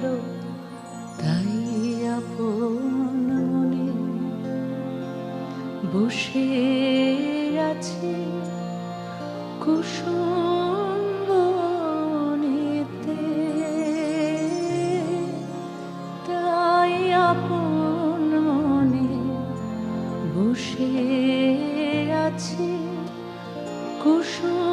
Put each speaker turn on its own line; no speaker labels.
ভালো তাই আপন মনে বসে আছে কুসুম তাই আপন মনে বসে আছে কুসুম